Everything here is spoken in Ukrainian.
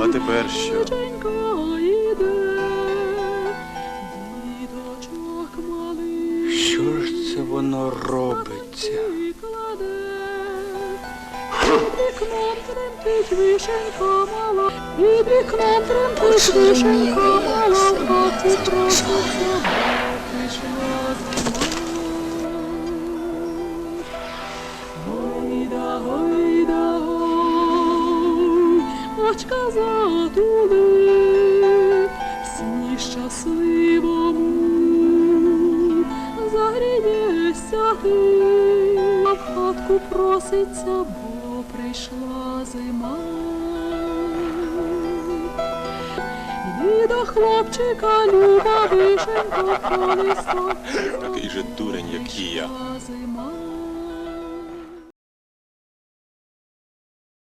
А тепер що? Що ж це воно робиться? Вікном тремтить вишенька мала, під вікном тремтить вишенька мала. Гойда, гой, очка затули, сні щасливому, загрієшся ти, а в хатку проситься, бо прийшла зима. До хлопчика люба вишенька колиса, Такий же дурень, як і я.